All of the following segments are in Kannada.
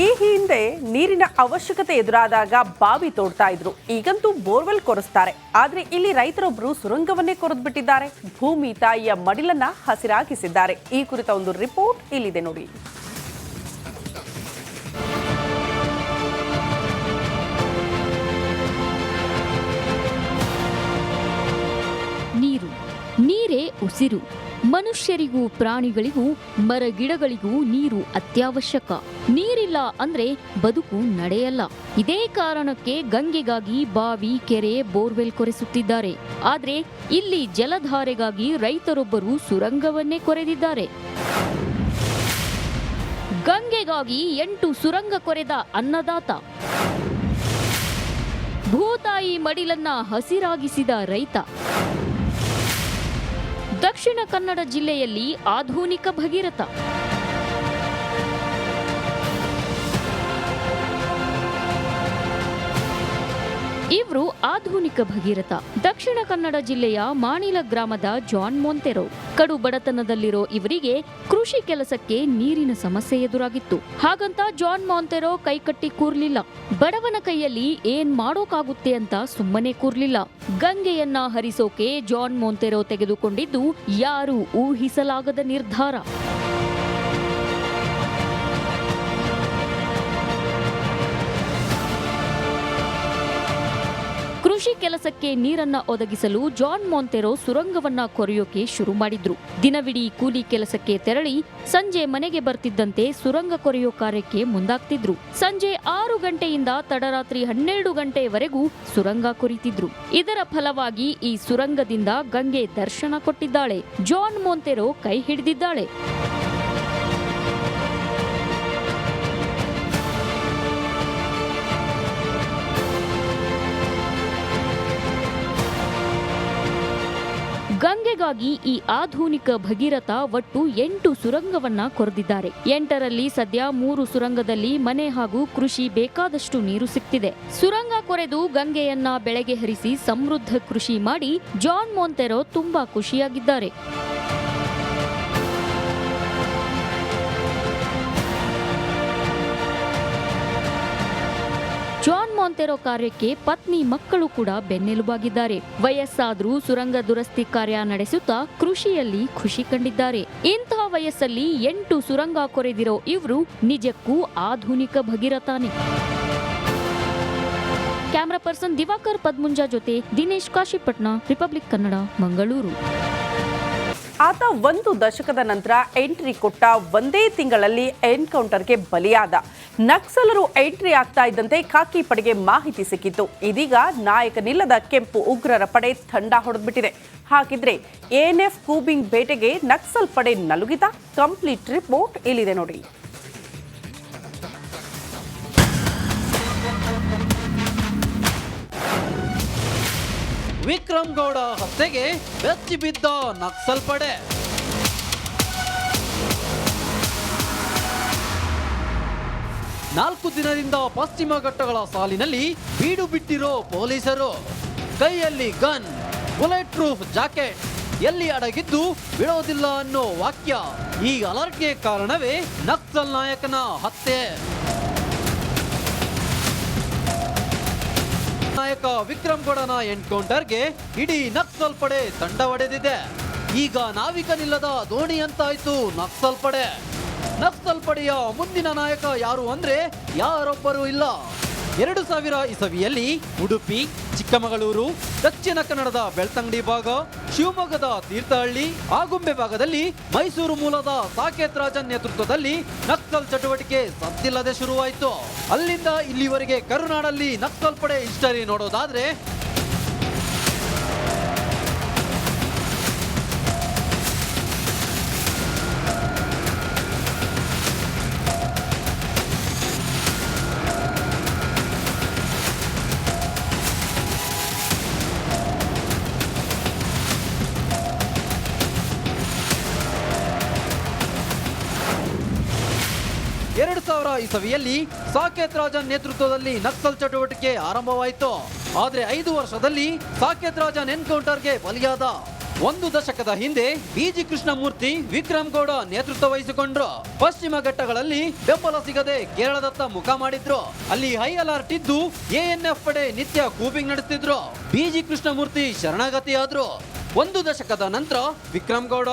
ಈ ಹಿಂದೆ ನೀರಿನ ಅವಶ್ಯಕತೆ ಎದುರಾದಾಗ ಬಾವಿ ತೋಡ್ತಾ ಇದ್ರು. ಈಗಂತೂ ಬೋರ್ವೆಲ್ ಕೊರೆಸ್ತಾರೆ. ಆದ್ರೆ ಇಲ್ಲಿ ರೈತರೊಬ್ಬರು ಸುರಂಗವನ್ನೇ ಕೊರೆದ್ಬಿಟ್ಟಿದ್ದಾರೆ. ಭೂಮಿ ತಾಯಿಯ ಮಡಿಲನ್ನ ಹಸಿರಾಗಿಸಿದ್ದಾರೆ. ಈ ಕುರಿತ ಒಂದು ರಿಪೋರ್ಟ್ ಇಲ್ಲಿದೆ ನೋಡಿ. ನೀರು, ನೀರೇ ಉಸಿರು. ಮನುಷ್ಯರಿಗೂ ಪ್ರಾಣಿಗಳಿಗೂ, ಮರಗಿಡಗಳಿಗೂ ನೀರು ಅತ್ಯವಶ್ಯಕ. ನೀರಿಲ್ಲ ಅಂದ್ರೆ ಬದುಕು ನಡೆಯಲ್ಲ. ಇದೇ ಕಾರಣಕ್ಕೆ ಗಂಗೆಗಾಗಿ ಬಾವಿ, ಕೆರೆ, ಬೋರ್ವೆಲ್ ಕೊರೆಸುತ್ತಿದ್ದಾರೆ. ಆದ್ರೆ ಇಲ್ಲಿ ಜಲಧಾರೆಗಾಗಿ ರೈತರೊಬ್ಬರು ಸುರಂಗವನ್ನೇ ಕೊರೆದಿದ್ದಾರೆ. ಗಂಗೆಗಾಗಿ ಎಂಟು ಸುರಂಗ ಕೊರೆದ ಅನ್ನದಾತ. ಭೂತಾಯಿ ಮಡಿಲನ್ನ ಹಸಿರಾಗಿಸಿದ ರೈತ. ದಕ್ಷಿಣ ಕನ್ನಡ ಜಿಲ್ಲೆಯಲ್ಲಿ ಆಧುನಿಕ ಭಗೀರಥ. ಇವರು ಆಧುನಿಕ ಭಗೀರಥ. ದಕ್ಷಿಣ ಕನ್ನಡ ಜಿಲ್ಲೆಯ ಮಾಣಿಲ ಗ್ರಾಮದ ಜಾನ್ ಮೊಂತೆರೋ. ಕಡು ಬಡತನದಲ್ಲಿರೋ ಇವರಿಗೆ ಕೃಷಿ ಕೆಲಸಕ್ಕೆ ನೀರಿನ ಸಮಸ್ಯೆ ಎದುರಾಗಿತ್ತು. ಹಾಗಂತ ಜಾನ್ ಮಾಂತೆರೋ ಕೈಕಟ್ಟಿ ಕೂರ್ಲಿಲ್ಲ. ಬಡವನ ಕೈಯಲ್ಲಿ ಏನ್ ಮಾಡೋಕಾಗುತ್ತೆ ಅಂತ ಸುಮ್ಮನೆ ಕೂರ್ಲಿಲ್ಲ. ಗಂಗೆಯನ್ನ ಹರಿಸೋಕೆ ಜಾನ್ ಮೊಂತೆರೋ ತೆಗೆದುಕೊಂಡಿದ್ದು ಯಾರು ಊಹಿಸಲಾಗದ ನಿರ್ಧಾರ. ಕೃಷಿ ಕೆಲಸಕ್ಕೆ ನೀರನ್ನ ಒದಗಿಸಲು ಜಾನ್ ಮೊಂತೆರೋ ಸುರಂಗವನ್ನ ಕೊರೆಯೋಕೆ ಶುರು ಮಾಡಿದ್ರು. ದಿನವಿಡೀ ಕೂಲಿ ಕೆಲಸಕ್ಕೆ ತೆರಳಿ ಸಂಜೆ ಮನೆಗೆ ಬರ್ತಿದ್ದಂತೆ ಸುರಂಗ ಕೊರೆಯೋ ಕಾರ್ಯಕ್ಕೆ ಮುಂದಾಗ್ತಿದ್ರು. ಸಂಜೆ ಆರು ಗಂಟೆಯಿಂದ ತಡರಾತ್ರಿ ಹನ್ನೆರಡು ಗಂಟೆವರೆಗೂ ಸುರಂಗ ಕೊರಿತಿದ್ರು. ಇದರ ಫಲವಾಗಿ ಈ ಸುರಂಗದಿಂದ ಗಂಗೆ ದರ್ಶನ ಕೊಟ್ಟಿದ್ದಾಳೆ. ಜಾನ್ ಮೊಂತೆರೋ ಕೈ ಹಿಡಿದಿದ್ದಾಳೆ. ಗಂಗೆಗಾಗಿ ಈ ಆಧುನಿಕ ಭಗೀರಥ ಒಟ್ಟು ಎಂಟು ಸುರಂಗವನ್ನ ಕೊರೆದಿದ್ದಾರೆ. ಎಂಟರಲ್ಲಿ ಸದ್ಯ ಮೂರು ಸುರಂಗದಲ್ಲಿ ಮನೆ ಹಾಗೂ ಕೃಷಿ ಬೇಕಾದಷ್ಟು ನೀರು ಸಿಕ್ತಿದೆ. ಸುರಂಗ ಕೊರೆದು ಗಂಗೆಯನ್ನ ಬೆಳೆಗೆ ಹರಿಸಿ ಸಮೃದ್ಧ ಕೃಷಿ ಮಾಡಿ ಜಾನ್ ಮೊಂತೆರೋ ತುಂಬಾ ಖುಷಿಯಾಗಿದ್ದಾರೆ. ಮಾಂತೆರೋ ಕಾರ್ಯಕ್ಕೆ ಪತ್ನಿ ಮಕ್ಕಳು ಕೂಡ ಬೆನ್ನೆಲುಬಾಗಿದ್ದಾರೆ. ವಯಸ್ಸಾದ್ರೂ ಸುರಂಗ ದುರಸ್ತಿ ಕಾರ್ಯ ನಡೆಸುತ್ತಾ ಕೃಷಿಯಲ್ಲಿ ಖುಷಿ ಕಂಡಿದ್ದಾರೆ. ಇಂತಹ ವಯಸ್ಸಲ್ಲಿ ಎಂಟು ಸುರಂಗ ಕೊರೆದಿರೋ ಇವರು ನಿಜಕ್ಕೂ ಆಧುನಿಕ ಭಗೀರಥಾನೆ. ಕ್ಯಾಮರಾ ಪರ್ಸನ್ ದಿವಾಕರ್ ಪದ್ಮುಂಜಾ ಜೊತೆ ದಿನೇಶ್ ಕಾಶಿಪಟ್ನ ರಿಪಬ್ಲಿಕ್ ಕನ್ನಡ, ಮಂಗಳೂರು. ಆತ ಒಂದು ದಶಕದ ನಂತರ ಎಂಟ್ರಿ ಕೊಟ್ಟ ಒಂದೇ ತಿಂಗಳಲ್ಲಿ ಎನ್ಕೌಂಟರ್ಗೆ ಬಲಿಯಾದ. ನಕ್ಸಲರು ಎಂಟ್ರಿ ಆಗ್ತಾ ಇದ್ದಂತೆ ಖಾಕಿ ಪಡೆಗೆ ಮಾಹಿತಿ ಸಿಕ್ಕಿತ್ತು. ಇದೀಗ ನಾಯಕನಿಲ್ಲದ ಕೆಂಪು ಉಗ್ರರ ಪಡೆ ತಂಡ ಹೊಡೆದ್ಬಿಟ್ಟಿದೆ. ಹಾಗಿದ್ರೆ ಎಎನ್ಎಫ್ ಕೂಬಿಂಗ್ ಬೇಟೆಗೆ ನಕ್ಸಲ್ ಪಡೆ ನಲುಗಿದ? ಕಂಪ್ಲೀಟ್ ರಿಪೋರ್ಟ್ ಇಲ್ಲಿದೆ ನೋಡಿ. ವಿಕ್ರಮ್ ಗೌಡ ಹತ್ಯೆಗೆ ಬೆಚ್ಚಿ ಬಿದ್ದ ನಕ್ಸಲ್ ಪಡೆ ನಾಲ್ಕು ದಿನದಿಂದ ಪಶ್ಚಿಮ ಘಟ್ಟಗಳ ಸಾಲಿನಲ್ಲಿ ಬೀಡು ಬಿಟ್ಟಿರೋ ಪೊಲೀಸರು. ಕೈಯಲ್ಲಿ ಗನ್, ಬುಲೆಟ್ ಪ್ರೂಫ್ ಜಾಕೆಟ್, ಎಲ್ಲಿ ಅಡಗಿದ್ದು ಬಿಡೋದಿಲ್ಲ ಅನ್ನೋ ವಾಕ್ಯ ಈ ಅಲರ್ಟ್ಗೆ ಕಾರಣವೇ ನಕ್ಸಲ್ ನಾಯಕನ ಹತ್ಯೆ. ನಾಯಕ ವಿಕ್ರಮ್ ಗೌಡನ ಎನ್ಕೌಂಟರ್ಗೆ ಇಡೀ ನಕ್ಸಲ್ ಪಡೆ ತಂಡ ಒಡೆದಿದೆ. ಈಗ ನಾವಿಕನಿಲ್ಲದ ದೋಣಿ ಅಂತಾಯ್ತು ನಕ್ಸಲ್ ಪಡೆ ನಕ್ಸಲ್ ಪಡೆಯ ಮುಂದಿನ ನಾಯಕ ಯಾರು ಅಂದ್ರೆ ಯಾರೊಬ್ಬರು ಇಲ್ಲ. ಎರಡು ಸಾವಿರ ಇಸವಿಯಲ್ಲಿ ಉಡುಪಿ, ಚಿಕ್ಕಮಗಳೂರು, ದಕ್ಷಿಣ ಕನ್ನಡದ ಬೆಳ್ತಂಗಡಿ ಭಾಗ, ಶಿವಮೊಗ್ಗದ ತೀರ್ಥಹಳ್ಳಿ ಆಗುಂಬೆ ಭಾಗದಲ್ಲಿ ಮೈಸೂರು ಮೂಲದ ಸಾಕೇತ್ ರಾಜನ್ ನೇತೃತ್ವದಲ್ಲಿ ನಕ್ಸಲ್ ಚಟುವಟಿಕೆ ಸದ್ದಿಲ್ಲದೆ ಶುರುವಾಯಿತು. ಅಲ್ಲಿಂದ ಇಲ್ಲಿವರೆಗೆ ಕರುನಾಡಲ್ಲಿ ನಕ್ಸಲ್ ಪಡೆ ಹಿಸ್ಟರಿ ನೋಡೋದಾದ್ರೆ ಎರಡು ಸಾವಿರ ಇಸವಿಯಲ್ಲಿ ಸಾಕೇತ್ ರಾಜನ್ ನೇತೃತ್ವದಲ್ಲಿ ನಕ್ಸಲ್ ಚಟುವಟಿಕೆ ಆರಂಭವಾಯಿತು. ಆದರೆ ಐದು ವರ್ಷದಲ್ಲಿ ಸಾಕೇತ್ ರಾಜನ್ ಎನ್ಕೌಂಟರ್ಗೆ ಬಲಿಯಾದ. ಒಂದು ದಶಕದ ಹಿಂದೆ ಬಿಜಿ ಕೃಷ್ಣಮೂರ್ತಿ ವಿಕ್ರಮ್ ಗೌಡ ನೇತೃತ್ವ ವಹಿಸಿಕೊಂಡ್ರು. ಪಶ್ಚಿಮ ಘಟ್ಟಗಳಲ್ಲಿ ಬೆಂಬಲ ಸಿಗದೆ ಕೇರಳದತ್ತ ಮುಖ ಮಾಡಿದ್ರು. ಅಲ್ಲಿ ಹೈ ಅಲರ್ಟ್ ಇದ್ದು ಎಎನ್ಎಫ್ ಪಡೆ ನಿತ್ಯ ಕೂಪಿಂಗ್ ನಡೆಸ್ತಿದ್ರು. ಬಿಜಿ ಕೃಷ್ಣಮೂರ್ತಿ ಶರಣಾಗತಿಯಾದ್ರು. ಒಂದು ದಶಕದ ನಂತರ ವಿಕ್ರಮ್ ಗೌಡ,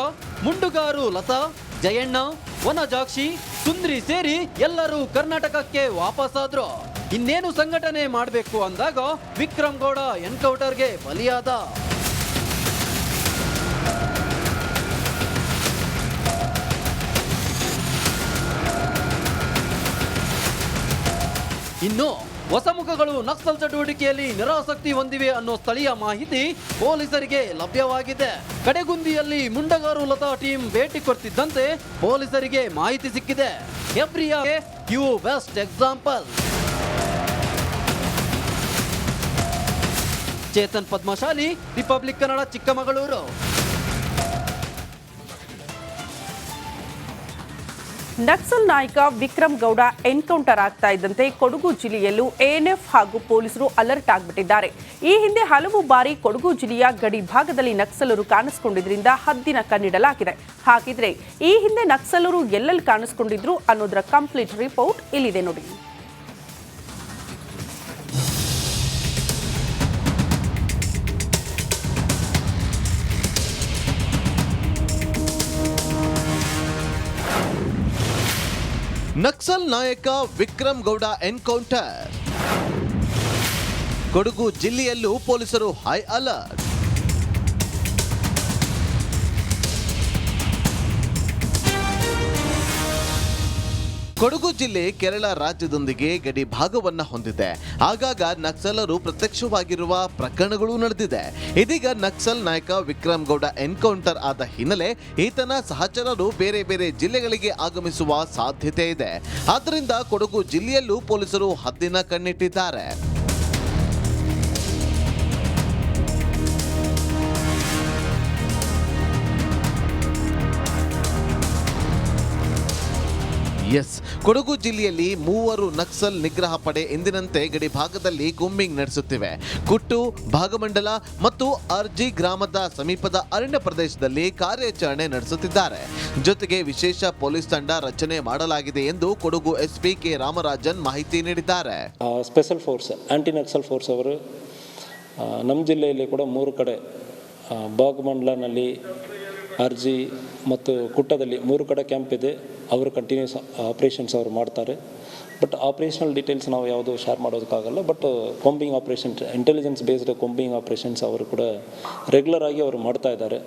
ಮುಂಡುಗಾರು ಲತಾ, ಜಯಣ್ಣ, ವನಜಾಕ್ಷಿ ಸುಂದ್ರಿ ಸೇರಿ ಎಲ್ಲರೂ ಕರ್ನಾಟಕಕ್ಕೆ ವಾಪಸ್ಸಾದ್ರು ಇನ್ನೇನು ಸಂಘಟನೆ ಮಾಡಬೇಕು ಅಂದಾಗ ವಿಕ್ರಮ್ ಗೌಡ ಎನ್ಕೌಂಟರ್ಗೆ ಬಲಿಯಾದ. ಇನ್ನು ಹೊಸ ಮುಖಗಳು ನಕ್ಸಲ್ ಚಟುವಟಿಕೆಯಲ್ಲಿ ನಿರಾಸಕ್ತಿ ಹೊಂದಿವೆ ಅನ್ನೋ ಸ್ಥಳೀಯ ಮಾಹಿತಿ ಪೊಲೀಸರಿಗೆ ಲಭ್ಯವಾಗಿದೆ. ಕಡೆಗುಂದಿಯಲ್ಲಿ ಮುಂಡಗಾರು ಲತಾ ಟೀಮ್ ಭೇಟಿ ಕೊಡ್ತಿದ್ದಂತೆ ಪೊಲೀಸರಿಗೆ ಮಾಹಿತಿ ಸಿಕ್ಕಿದೆ. ಎಫ್ರಿಯಾ you best example. Chetan Padmashali, Republic Kannada Chikkamagaluru. Naxal ನಾಯಕ ವಿಕ್ರಮ್ ಗೌಡ ಎನ್ಕೌಂಟರ್ ಆಗ್ತಾ ಇದ್ದಂತೆ ಕೊಡಗು ಜಿಲ್ಲೆಯಲ್ಲೂ ಎಎನ್ಎಫ್ ಹಾಗೂ ಪೊಲೀಸರು ಅಲರ್ಟ್ ಆಗಿಬಿಟ್ಟಿದ್ದಾರೆ. ಈ ಹಿಂದೆ ಹಲವು ಬಾರಿ ಕೊಡಗು ಜಿಲ್ಲೆಯ ಗಡಿ ಭಾಗದಲ್ಲಿ ನಕ್ಸಲರು ಕಾಣಿಸಿಕೊಂಡಿದ್ರಿಂದ ಹದ್ದಿನ ಕಣ್ಣಿಡಲಾಗಿದೆ. ಹಾಗಿದ್ರೆ ಈ ಹಿಂದೆ ನಕ್ಸಲರು ಎಲ್ಲೆಲ್ಲಿ ಕಾಣಿಸ್ಕೊಂಡಿದ್ರು ಅನ್ನೋದರ ಕಂಪ್ಲೀಟ್ ರಿಪೋರ್ಟ್ ಇಲ್ಲಿದೆ ನೋಡಿ. ನಕ್ಸಲ್ ನಾಯಕ ವಿಕ್ರಮ್ ಗೌಡ ಎನ್ಕೌಂಟರ್. ಕೊಡಗು ಜಿಲ್ಲೆಯಲ್ಲೂ ಪೊಲೀಸರು ಹೈ ಅಲರ್ಟ್. ಕೊಡಗು ಜಿಲ್ಲೆ ಕೇರಳ ರಾಜ್ಯದೊಂದಿಗೆ ಗಡಿ ಭಾಗವನ್ನ ಹೊಂದಿದೆ. ಆಗಾಗ ನಕ್ಸಲರು ಪ್ರತ್ಯಕ್ಷವಾಗಿರುವ ಪ್ರಕರಣಗಳು ನಡೆದಿದೆ. ಇದೀಗ ನಕ್ಸಲ್ ನಾಯಕ ವಿಕ್ರಮ್ ಗೌಡ ಎನ್ಕೌಂಟರ್ ಆದ ಹಿನ್ನೆಲೆ ಈತನ ಸಹಚರರು ಬೇರೆ ಬೇರೆ ಜಿಲ್ಲೆಗಳಿಗೆ ಆಗಮಿಸುವ ಸಾಧ್ಯತೆ ಇದೆ. ಆದ್ದರಿಂದ ಕೊಡಗು ಜಿಲ್ಲೆಯಲ್ಲೂ ಪೊಲೀಸರು ಹದ್ದಿನ ಕಣ್ಣಿಟ್ಟಿದ್ದಾರೆ. ಎಸ್ ಕೊಡಗು ಜಿಲ್ಲೆಯಲ್ಲಿ ಮೂವರು ನಕ್ಸಲ್ ನಿಗ್ರಹ ಪಡೆ ಎಂದಿನಂತೆ ಗಡಿ ಭಾಗದಲ್ಲಿ ಕೂಂಬಿಂಗ್ ನಡೆಸುತ್ತಿವೆ. ಕುಟ್ಟು ಭಾಗಮಂಡಲ ಮತ್ತು ಅರ್ಜಿ ಗ್ರಾಮದ ಸಮೀಪದ ಅರಣ್ಯ ಪ್ರದೇಶದಲ್ಲಿ ಕಾರ್ಯಾಚರಣೆ ನಡೆಸುತ್ತಿದ್ದಾರೆ. ಜೊತೆಗೆ ವಿಶೇಷ ಪೊಲೀಸ್ ತಂಡ ರಚನೆ ಮಾಡಲಾಗಿದೆ ಎಂದು ಕೊಡಗು ಎಸ್ಪಿ ಕೆ ರಾಮರಾಜನ್ ಮಾಹಿತಿ ನೀಡಿದ್ದಾರೆ. Special force anti Naxal force ಅವರು ನಮ್ಮ ಜಿಲ್ಲೆಯಲ್ಲಿ ಕೂಡ ಮೂರು ಕಡೆ ಭಾಗಮಂಡಲನಲ್ಲಿ ಅರ್ಜಿ ಮತ್ತು ಕುಟ್ಟದಲ್ಲಿ ಮೂರು ಕಡೆ ಕ್ಯಾಂಪ್ ಇದೆ. ಅವರು ಕಂಟಿನ್ಯೂಸ್ ಆಪ್ರೇಷನ್ಸ್ ಅವರು ಮಾಡ್ತಾರೆ. ಬಟ್ ಆಪ್ರೇಷನಲ್ ಡೀಟೇಲ್ಸ್ ನಾವು ಯಾವುದು share ಮಾಡೋದಕ್ಕಾಗಲ್ಲ. But combing operations intelligence based combing operations ಅವರು ಕೂಡ ರೆಗ್ಯುಲರ್ ಆಗಿ ಅವರು ಮಾಡ್ತಾ ಇದ್ದಾರೆ.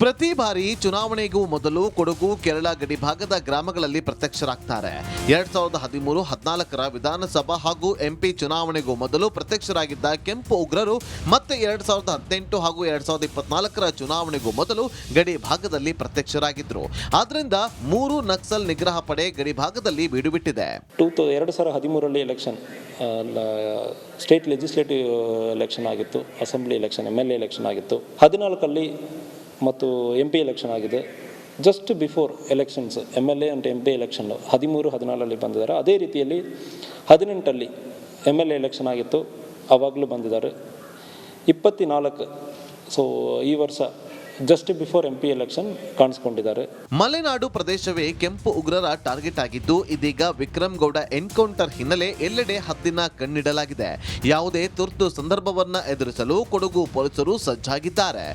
ಪ್ರತಿ ಬಾರಿ ಚುನಾವಣೆಗೂ ಮೊದಲು ಕೊಡಗು, ಕೇರಳ, ಗಡಿ ಭಾಗದ ಗ್ರಾಮಗಳಲ್ಲಿ ಪ್ರತ್ಯಕ್ಷರಾಗ್ತಾರೆ. ಎರಡ್ ಸಾವಿರದ ಹದಿಮೂರು, ಹದಿನಾಲ್ಕರ ವಿಧಾನಸಭಾ ಹಾಗೂ ಎಂಪಿ ಚುನಾವಣೆಗೂ ಮೊದಲು ಪ್ರತ್ಯಕ್ಷರಾಗಿದ್ದ ಕೆಂಪು ಉಗ್ರರು ಮತ್ತೆ ಎರಡ್ ಸಾವಿರದ ಹದಿನೆಂಟು ಹಾಗೂ ಎರಡ್ ಸಾವಿರದ ಇಪ್ಪತ್ನಾಲ್ಕರ ಚುನಾವಣೆಗೂ ಮೊದಲು ಗಡಿ ಭಾಗದಲ್ಲಿ ಪ್ರತ್ಯಕ್ಷರಾಗಿದ್ದರು ಆದ್ರಿಂದ ಮೂರು ನಕ್ಸಲ್ ನಿಗ್ರಹ ಪಡೆ ಗಡಿ ಭಾಗದಲ್ಲಿ ಬೀಡುಬಿಟ್ಟಿದೆ. ಎರಡು ಸಾವಿರದ ಹದಿಮೂರರಲ್ಲಿ ಎಲೆಕ್ಷನ್ ಸ್ಟೇಟ್ ಲೆಜಿಸ್ಲೇಟಿವ್, ಎಲೆಕ್ಷನ್ ಆಗಿತ್ತು, assembly election, M L election ಆಗಿತ್ತು. ಹದಿನಾಲ್ಕಲ್ಲಿ ಮತ್ತು ಎಂ ಪಿ ಎಲೆಕ್ಷನ್ ಆಗಿದೆ. Just before elections M L A and M P election ಹದಿಮೂರು, ಹದಿನಾಲರಲ್ಲಿ ಬಂದಿದ್ದಾರೆ. ಅದೇ ರೀತಿಯಲ್ಲಿ ಹದಿನೆಂಟಲ್ಲಿ ಎಂ ಎಲ್ ಎ ಎಲೆಕ್ಷನ್ ಆಗಿತ್ತು. ಆವಾಗಲೂ ಬಂದಿದ್ದಾರೆ. ಇಪ್ಪತ್ನಾಲ್ಕು ಸೊ ಈ ವರ್ಷ just before M P election ಕಾಣಿಸ್ಕೊಂಡಿದ್ದಾರೆ. Malenadu ಪ್ರದೇಶವೇ ಕೆಂಪು ಉಗ್ರರ ಟಾರ್ಗೆಟ್ ಆಗಿದ್ದು, ಇದೀಗ ವಿಕ್ರಮ್ ಗೌಡ ಎನ್ಕೌಂಟರ್ ಹಿನ್ನೆಲೆ ಎಲ್ಲೆಡೆ ಹದ್ದಿನ ಕಣ್ಣಿಡಲಾಗಿದೆ. ಯಾವುದೇ ತುರ್ತು ಸಂದರ್ಭವನ್ನ ಎದುರಿಸಲು ಕೊಡಗು ಪೊಲೀಸರು ಸಜ್ಜಾಗಿದ್ದಾರೆ.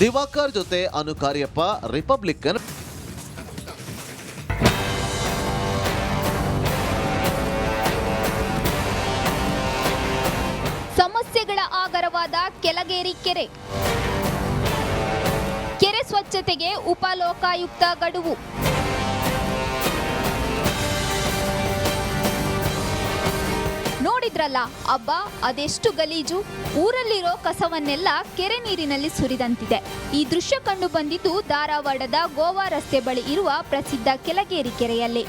ದಿವಾಕರ್ ಜೊತೆ ಅನು ಕಾರ್ಯಪ್ಪ ರಿಪಬ್ಲಿಕನ್ ಸಮಸ್ಯೆಗಳ ಆಗರವಾದ ಕೆಲಗೇರಿ ಕೆರೆ. ಕೆರೆ ಸ್ವಚ್ಛತೆಗೆ ಉಪಲೋಕಾಯುಕ್ತ ಗಡುವು. ನೋಡಿದ್ರಲ್ಲ ಅಬ್ಬ, ಅದೆಷ್ಟು ಗಲೀಜು. ಊರಲ್ಲಿರೋ ಕಸವನ್ನೆಲ್ಲ ಕೆರೆ ನೀರಿನಲ್ಲಿ ಸುರಿದಂತಿದೆ. ಈ ದೃಶ್ಯ ಕಂಡು ಬಂದಿದ್ದು ಧಾರವಾಡದ ಗೋವಾ ರಸ್ತೆ ಬಳಿ ಇರುವ ಪ್ರಸಿದ್ಧ ಕೆಲಗೇರಿ ಕೆರೆಯಲ್ಲಿ.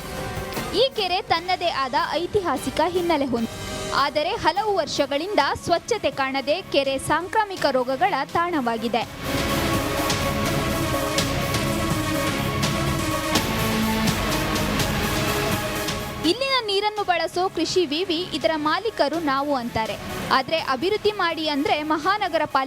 ಈ ಕೆರೆ ತನ್ನದೇ ಆದ ಐತಿಹಾಸಿಕ ಹಿನ್ನೆಲೆ ಹೊಂದಿದೆ ಆದರೆ ಹಲವು ವರ್ಷಗಳಿಂದ ಸ್ವಚ್ಛತೆ ಕಾಣದೆ ಕೆರೆ ಸಾಂಕ್ರಾಮಿಕ ರೋಗಗಳ ತಾಣವಾಗಿದೆ. ನೀರನ್ನು ಬಳಸೋ ಕೃಷಿ ವಿವಿ ಇದರ ಮಾಲೀಕರು ನಾವು ಅಂತಾರೆ. ಆದರೆ ಅಭಿವೃದ್ಧಿ ಮಾಡಿ ಅಂದ್ರೆ ಮಹಾನಗರ ಪಾಲಿಕೆ